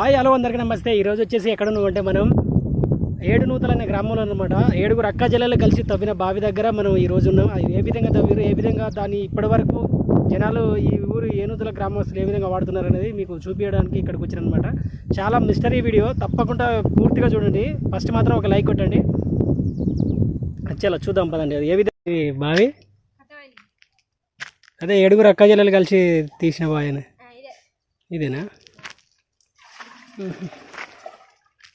Hi hello అందరికీ నమస్తే. ఈరోజు వచ్చేసి ఎక్కడ నువ్వు అంటే మనం ఏడు నూతల అనే గ్రామంలో అనమాట ఏడుగురు అక్క జిల్లాలు కలిసి తవ్విన బావి దగ్గర మనం ఈ రోజు ఉన్నాం. ఏ విధంగా తవ్వారు ఏ విధంగా దాన్ని ఇప్పటి వరకు జనాలు ఈ ఊరు ఏనుగుల గ్రామస్తులు ఏ విధంగా వాడుతున్నారు అనేది మీకు చూపించడానికి ఇక్కడికి వచ్చాను అనమాట చాలా మిస్టరీ వీడియో తప్పకుండా పూర్తిగా చూడండి. ఫస్ట్ మాత్రం ఒక లైక్ కొట్టండి. చాలా చూద్దాం పదండి. అది ఏ విధంగా బావి? అదే ఏడుగురు అక్క జిల్లాలు కలిసి తీసిన బావి ఇదేనా?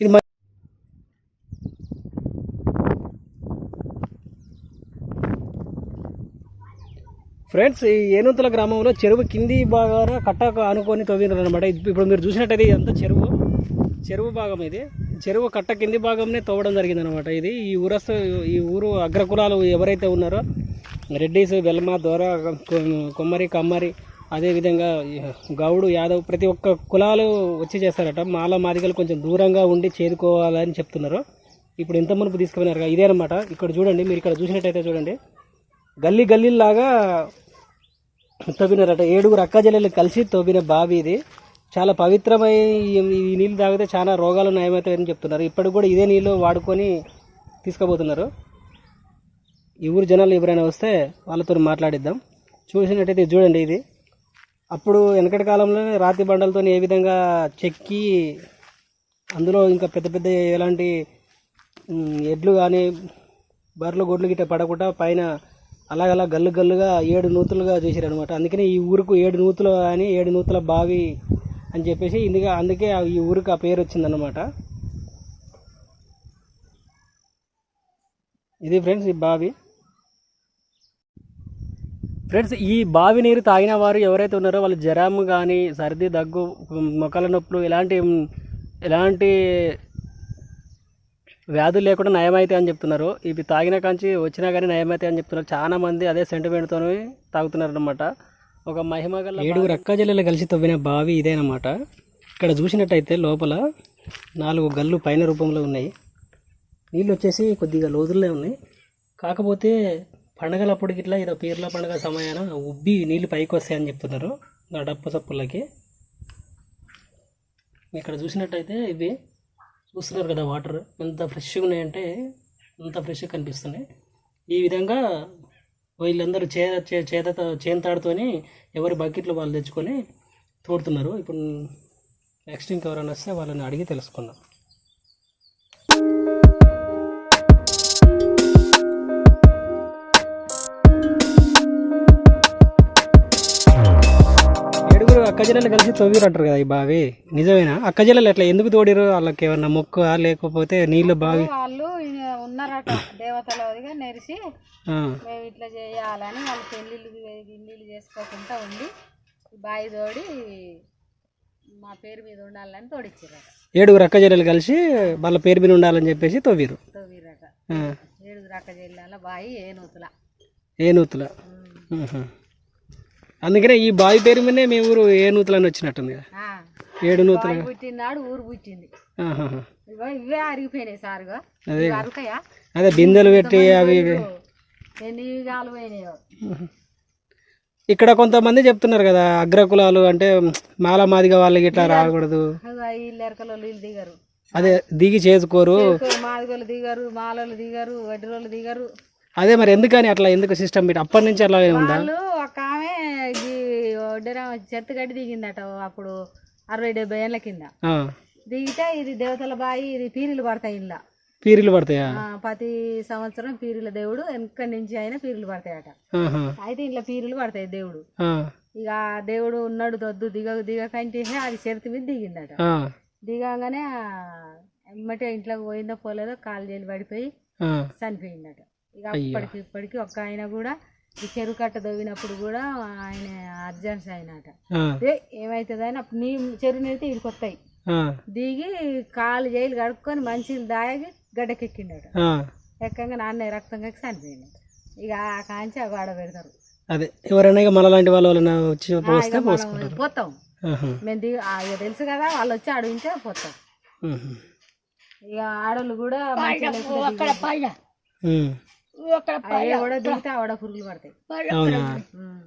ఇది ఫ్రెండ్స్ ఈ ఏనుంతల గ్రామంలో చెరువు కింది భాగాన కట్ట అనుకొని తవ్వినారు అనమాట ఇప్పుడు మీరు చూసినట్టయితే ఇదంతా చెరువు చెరువు భాగం ఇది. చెరువు కట్ట కింది భాగంనే తవ్వడం జరిగింది అనమాట ఇది. ఈ ఊరస్ ఈ ఊరు అగ్రకులాలు ఎవరైతే ఉన్నారో రెడ్డిస్ వెల్మ దొర కొమ్మరి కమ్మరి అదేవిధంగా గౌడు యాదవ్ ప్రతి ఒక్క కులాలు వచ్చి చేస్తారట. మాల మాదిగలు కొంచెం దూరంగా ఉండి చేరుకోవాలని చెప్తున్నారు. ఇప్పుడు ఇంత మునుపు తీసుకుపోయినారు ఇదే అనమాట ఇక్కడ చూడండి మీరు ఇక్కడ చూసినట్టయితే చూడండి. గల్లీ గల్లీలాగా తవ్వినారట. ఏడుగురు అక్కజెల్లెలు కలిసి తవ్విన బావి ఇది. చాలా పవిత్రమై ఈ- నీళ్ళు తాగితే చాలా రోగాలు నయమవుతాయని చెప్తున్నారు. ఇప్పటికి కూడా ఇదే నీళ్ళు వాడుకొని తీసుకుపోతున్నారు. ఈ ఊరు జనాలు ఎవరైనా వస్తే వాళ్ళతో మాట్లాడిద్దాం. చూసినట్టయితే చూడండి ఇది. అప్పుడు వెనకటి కాలంలోనే రాతి బండలతో ఏ విధంగా చెక్కి అందులో ఇంకా పెద్ద పెద్ద ఎలాంటి ఎడ్లు కానీ బర్రెలు గొడ్లు గిట్ట పడకుండా పైన అలాగలా గల్లు గల్లుగా ఏడు నూతులుగా చేశారు అనమాట అందుకనే ఈ ఊరుకు ఏడు నూతులు అని ఏడు నూతుల బావి అని చెప్పేసి ఇందుగా అందుకే ఆ- ఈ ఊరికి ఆ పేరు వచ్చిందనమాట ఇది ఫ్రెండ్స్ ఈ బావి. ఫ్రెండ్స్ ఈ బావి నీరు తాగిన వారు ఎవరైతే ఉన్నారో వాళ్ళు జ్వరం కానీ సర్ది దగ్గు మొక్కల నొప్పులు ఇలాంటి ఎలాంటి వ్యాధులు లేకుండా నయమైతే అని చెప్తున్నారు. ఇవి తాగిన కాంచి వచ్చినా కానీ నయమైతే అని చెప్తున్నారు. చాలా మంది అదే సెంటిమెంట్తో తాగుతున్నారు అనమాట ఒక మహిమ గల ఏడుగురు అక్క జిల్లలు కలిసి తవ్విన బావి ఇదేనమాట. ఇక్కడ చూసినట్టయితే లోపల నాలుగు గల్లు పైన రూపంలో ఉన్నాయి. నీళ్ళు వచ్చేసి కొద్దిగా లోతుల్లో ఉన్నాయి. కాకపోతే పండగలప్పుడు ఇట్లా ఏదో పీర్ల పండగ సమయాన ఉబ్బి నీళ్ళు పైకి వస్తాయని చెప్తున్నారు. ఆ డప్పు సప్పులకి. ఇక్కడ చూసినట్టయితే ఇవి చూస్తున్నారు కదా వాటర్. ఎంత ఫ్రెష్గా ఉన్నాయంటే అంత ఫ్రెష్గా కనిపిస్తున్నాయి. ఈ విధంగా వీళ్ళందరూ చే చేత చేంతాడుతోని ఎవరి బకెట్లు వాళ్ళు తెచ్చుకొని తోడుతున్నారు. ఇప్పుడు నెక్స్ట్ ఇంకెవరైనా వస్తే వాళ్ళని అడిగి తెలుసుకుందాం. ఏడుగురు అక్క జిల్లలు కలిసి తవ్విరు అంటారు కదా ఈ బావి? నిజమేనా? అక్క జిల్లలు ఎట్లా ఎందుకు తోడిరు వాళ్ళకి ఏమన్నా మొక్కు లేకపోతే నీళ్ళు బావి వాళ్ళు ఉన్నారట దేవతలదిగా నెరిసి మేము ఇట్లా చేయాలని వాళ్ళు పెళ్ళిళ్ళు గిన్నెలు చేసుకోకుండా ఉండి బావి తోడి మా పేరు మీద ఉండాలని తోడిచ్చారట ఏడుగురు అక్క కలిసి వాళ్ళ పేరు మీద ఉండాలని చెప్పేసి తవ్విరు తవ్విరట ఏడుగురు అక్క జిల్లాల బావి ఏనూతుల ఏ నూతుల? ఆహా. అందుకనే ఈ బావి పేరు మీదనే మీ ఊరు ఏ నూతులు అని వచ్చినట్టుంది కదా? ఏడు నూతులు పుట్టినాడు ఊరు పుట్టింది. ఇవే అరిగిపోయినాయి సారుగా అదే అదే బిందెలు పెట్టి అవి ఇక్కడ కొంతమంది చెప్తున్నారు కదా అగ్రకులాలు అంటే మాల మాదిగా వాళ్ళకి ఇట్లా రాకూడదు. అదే దిగి చేసుకోరు మాదిగోళ్ళు దిగరు మాలలు దిగరు వడ్డీరోళ్ళు దిగరు. అదే మరి ఎందుకని అట్లా ఎందుకు సిస్టమ్ పెట్టి? అప్పటి నుంచి అట్లా ఉందా? వాళ్ళు ఒక ఆమె ఈ ఒడ్డెర చెత్త గడ్డి దిగిందట అప్పుడు అరవై డెబ్బై ఏళ్ళ కింద. ఆ, దిగితే ఇది దేవతల బాయి ఇది పీరీలు పడతాయి ఇలా పీరీలు పడతాయా? ప్రతి సంవత్సరం పీరీల దేవుడు వెనక నుంచి అయినా పీరీలు పడతాయట. ఆహా. అయితే ఇంట్లో పీరీలు పడతాయి దేవుడు. ఆ, ఇక ఆ దేవుడు ఉన్నాడు దొద్దు దిగ దిగకంటే అది చెరుత మీద దిగిందట. ఆ, దిగంగానే ఆ ఎమ్మటే ఇంట్లోకి పోయిందో పోలేదో కాలు చేలు పడిపోయి ఆ. చనిపోయిందట. ఇక అప్పటికి ఇప్పటికి ఒక్క ఆయన కూడా ఈ చెరువు కట్ట దవ్వినప్పుడు కూడా ఆయన అర్జెంట్స్ అయినట. అదే ఏమవుతుందని అప్పుడు నీ చెరువు నీళ్ళతో ఇడికి వస్తాయి దిగి కాలు జైలు కడుక్కొని మంచిలు దాగి గడ్డకెక్కిండట. ఎక్కంగా నాన్న రక్తం కక్కి చనిపోయిందట ఇక ఆ కాంచి ఆ గోడ పెడతారు. అదే ఎవరైనా ఇక మనలాంటి వాళ్ళు వచ్చి మనం పోతాం. మేము దిగి తెలుసు కదా వాళ్ళు వచ్చి అడిగితే పోతాం. ఇక ఆడోళ్ళు కూడా కూడా దిగితే ఆవిడ పురుగులు పడతాయి. అవునా? ఉమ్.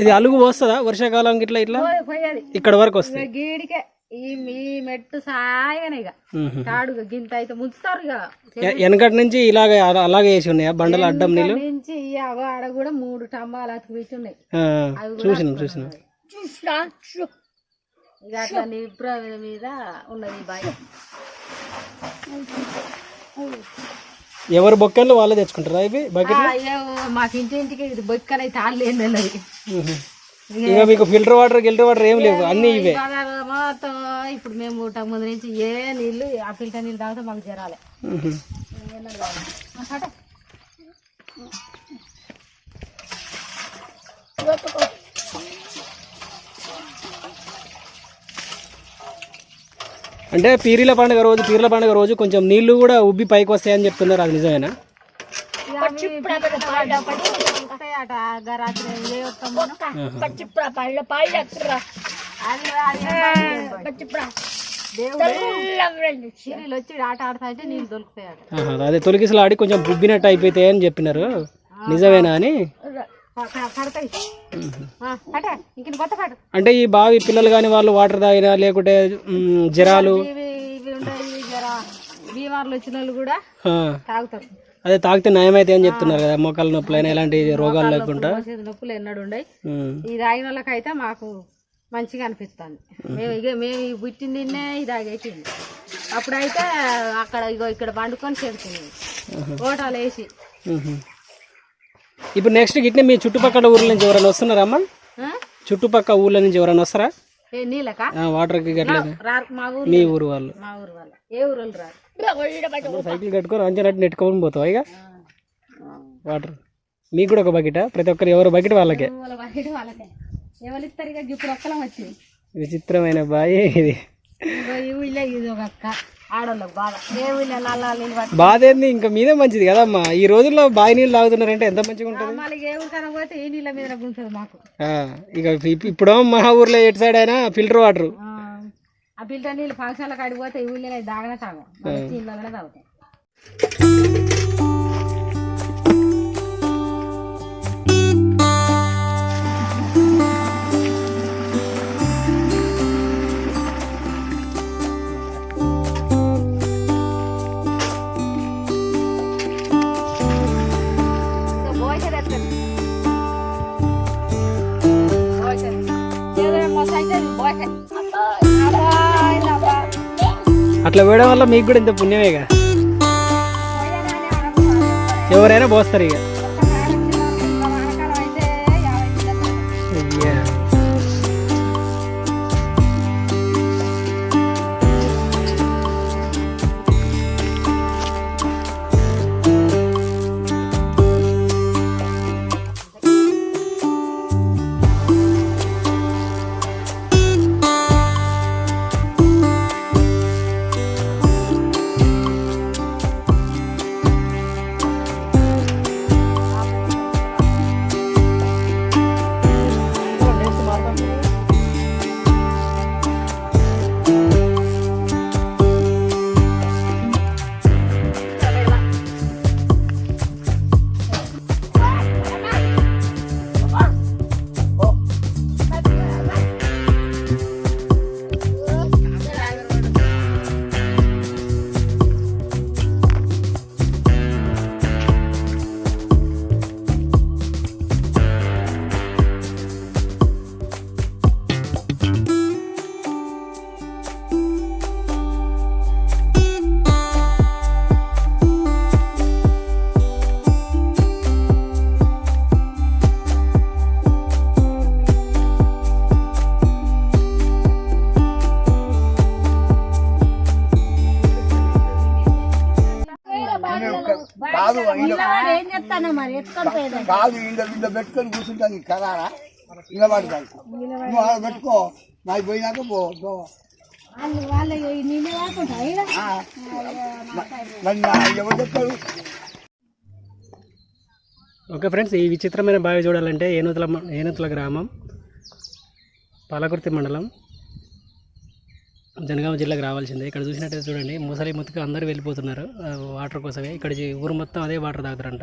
ఇది అలుగు పోస్తుందా వర్షాకాలం ఇట్లా? ఇట్లా పోయేది ఇక్కడ వరకు వస్తుంది గీడికే ఈ మీ మెట్టు సాయగానే ఇక. తాడుగా గింత అయితే ముంచుతారు ఇక. వెనకటి నుంచి ఇలాగే అలా- అలాగే వేసి ఉన్నాయా? బండలు అడ్డం నీళ్ళు? నుంచి అగో ఆడ కూడా మూడు టంబాలు అతికి పెట్టి ఉన్నాయి. చూసినాం చూసినాం. ఇక అట్లా నిబ్ర మీద ఉన్నది బాయ్ ఎవరు బొక్కలు వాళ్ళే తెచ్చుకుంటారా ఇవి? బకెట్ అయ్యో మాకు ఇంటింటికి ఇది బొక్కనైతే తాళ్ళేంది అన్నది ఇక మీకు ఫిల్టర్ వాటర్ గిల్టర్ వాటర్ ఏం లేవు. అన్ని ఇవే. ఇప్పుడు మేము ముందు నుంచి ఏ నీళ్ళు ఆ ఫిల్టర్ నీళ్ళు తాగితే మాకు జరాలే. అంటే పీరీల పండుగ రోజు పీరీల పండుగ రోజు కొంచెం నీళ్ళు కూడా ఉబ్బి పైకి వస్తాయని చెప్తున్నారు అది నిజమేనా? అదే తొలికిసలు ఆడి కొంచెం బుబ్బినట్టు అయిపోతాయి అని చెప్పినారు. నిజమేనా అని? అట ఈ బావి పిల్లలు కానీ వాళ్ళు వాటర్ తాగినా లేకుంటే జ్వరాలు. కూడా తాగుతారు. అదే తాగితే నయమైతే అని చెప్తున్నారు కదా మోకాళ్ళ నొప్పులైనా ఎలాంటి రోగాలు లేకుండా. నొప్పులు ఎన్నడు ఉండయి. ఇది తాగిన వాళ్ళకైతే మాకు మంచిగా అనిపిస్తుంది. మేము. ఇక మేము ఈ తిన్నే ఇది తాగేసింది అప్పుడైతే అక్కడ ఇగో ఇక్కడ వండుకొని చెడుతుంది ఓటాలు వేసి. ఇప్పుడు నెక్స్ట్ గిట్నే మీ చుట్టుపక్కల ఊర్ల నుంచి ఎవరైనా వస్తున్నారా అమ్మా? చుట్టుపక్కల ఊర్ల నుంచి ఎవరైనా వస్తారా? గట్ల రారు మా ఊరు మీ ఊరు వాళ్ళు. మా ఊరు వాళ్ళ. ఏ ఊరు వాళ్ళు రారు సైకిల్ కట్టుకొని అంచనట్టు నెట్టుకొని పోతావా ఇక? వాటర్ మీకు కూడా ఒక బకెటా ప్రతి ఒక్కరు ఎవరు బకెట్ వాళ్ళకే? విచిత్రమైన బాయే ఇది. బాధ. ఏంది? ఇంకా మీదే మంచిది కదమ్మా. ఈ రోజుల్లో బావి నీళ్ళు తాగుతున్నారంటే ఎంత మంచిగా ఉంటుంది? ఇక ఇప్- ఇప్పుడు మా ఊర్లో ఎటు సైడ్ అయినా ఫిల్టర్ వాటర్. ఆ, ఫిల్టర్ నీళ్ళు ఫంక్షన్లకు అడిగిపోతే ఈ ఊళ్ళో దాగనే తాగం. నీళ్ళలోనే అట్లా వేయడం వల్ల మీకు కూడా ఇంత పుణ్యమేగా. ఎవరైనా పోస్తారు ఇక కాదు కాదు ఇంట్లో పెట్టుకొని కూర్చుంటాను కరారా? నిలబడతాను నువ్వు అలా పెట్టుకో నాకు పోయినాక పో ఎవరు ఓకే ఫ్రెండ్స్ ఈ విచిత్రమైన బావి చూడాలంటే ఏనుతుల ఏనుతుల గ్రామం పాలకుర్తి మండలం. జనగామ జిల్లాకు రావాల్సిందే. ఇక్కడ చూసినట్టయితే చూడండి ముసలి ముత్తుకు అందరూ వెళ్ళిపోతున్నారు. ఆ, వాటర్ కోసమే. ఇక్కడ ఊరు మొత్తం అదే వాటర్ తాగుతారంట.